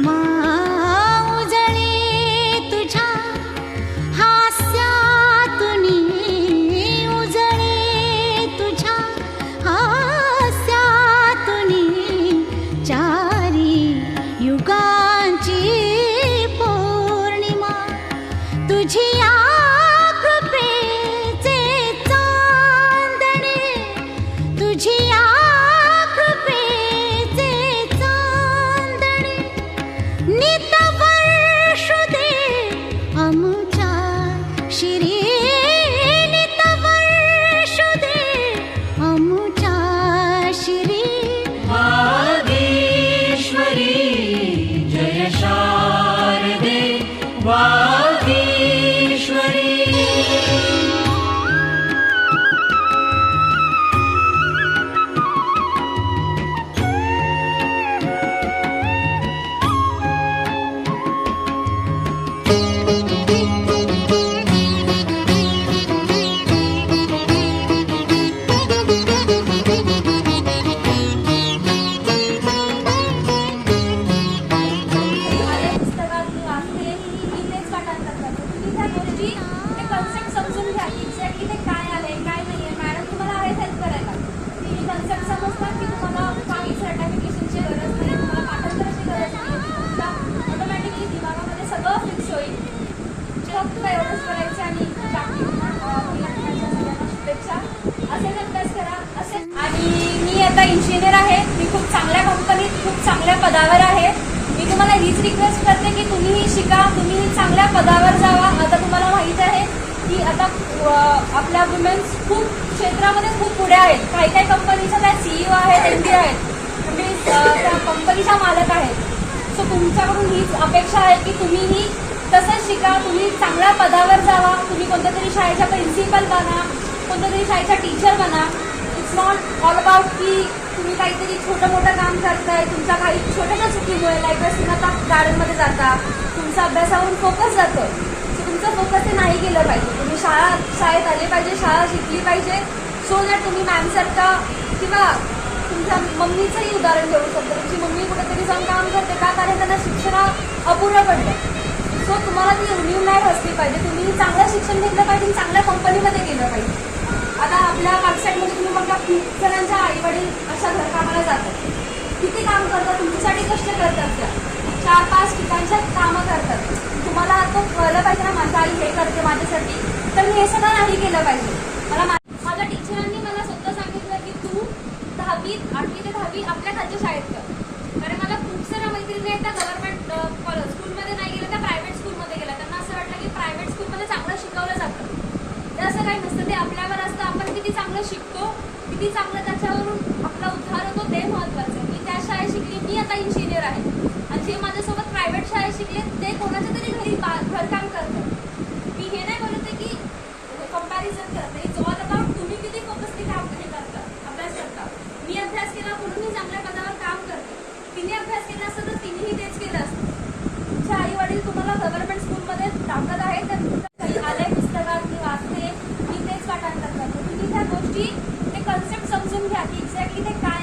मा पदावर आहे. मी तुम्हाला हीच रिक्वेस्ट करते की तुम्हीही शिका तुम्हीही चांगल्या पदावर जावा. आता तुम्हाला माहीत आहे की आता आपल्या वुमेन्स खूप क्षेत्रामध्ये खूप पुढे आहेत. काही काही कंपनीच्या त्या सीईओ आहेत एम डी आहेत. म्हणजे त्या कंपनीच्या मालक आहेत. सो तुमच्याकडून हीच अपेक्षा आहे की तुम्हीही तसंच शिका तुम्ही चांगल्या पदावर जावा. तुम्ही कोणत्या तरी शाळेच्या प्रिन्सिपल बना कोणत्या तरी शाळेच्या टीचर बना. इट्स नॉट ऑल अबाउट की तुम्ही काहीतरी छोटं मोठं काम करताय तुमच्या काही छोट्याशा चुकीमुळे लाईक तुम्ही आता गार्डनमध्ये जाता तुमचा अभ्यासावरून फोकस जातो सो तुमचं फोकस ते नाही केलं पाहिजे. तुम्ही शाळा शाळेत आले पाहिजे शाळा शिकली पाहिजे सो दॅट तुम्ही मॅमसारखा किंवा तुमच्या मम्मीचंही उदाहरण घेऊ शकता. तुमची मम्मी कुठेतरी जाऊन काम करते का? कारण त्यांना शिक्षण अपुरं पडलं सो तुम्हाला ती उणीव नाही असली पाहिजे. तुम्ही चांगलं शिक्षण घेतलं पाहिजे चांगल्या कंपनीमध्ये गेलं पाहिजे. आता आपल्या मार्कसेटमध्ये तुम्ही बघा खूप जणांच्या आईवडील वडील घरकामाला जातात. किती काम करतात तुमच्यासाठी कष्ट करतात त्या. चार पाच ठिकाणच्या कामं करतात. तुम्हाला तो कळलं पाहिजे ना माझा आई हे करते माझ्यासाठी. तर मी हे सगळं नाही केलं पाहिजे. मला माझ्या टीचरांनी मला स्वतः सांगितलं की तू दहावीत आठवी ते दहावी आपल्या खालच्या शाळेत कर. कारण मला खूप साऱ्या मैत्रिणी आहेत त्या गव्हर्नमेंट कॉलेज स्कूलमध्ये नाही गेल्या त्या प्रायव्हेट स्कूलमध्ये गेल्या. त्यांना असं वाटलं की प्रायव्हेट स्कूलमध्ये चांगलं शिकवलं जातं. ते असं काही नसतं. ते आपल्यावर असतं. आपण किती चांगलं शिकतो किती चांगलं त्याच्यावरून हे महत्वाचं आहे. मी त्या शाळेत शिकली मी आता इंजिनियर आहे. आणि जे माझ्यासोबत प्रायव्हेट शाळेत शिकले ते कोणाच्या तरी घरी घरकाम करतात. मी हे नाही बोलते की कंपॅरिझन करते इट्स ऑल अबाउट तुम्ही किती फोकसली काम हे करता अभ्यास करता. मी अभ्यास केला म्हणून मी चांगल्या पदावर काम करते. तिने अभ्यास केला असतं तर तिनेही तेच केलं असतं. तुमच्या आई वडील तुम्हाला गव्हर्नमेंट स्कूलमध्ये टाकत आहे तर गोष्टी ते कन्सेप्ट समजून घ्या की एक्झॅक्टली ते काय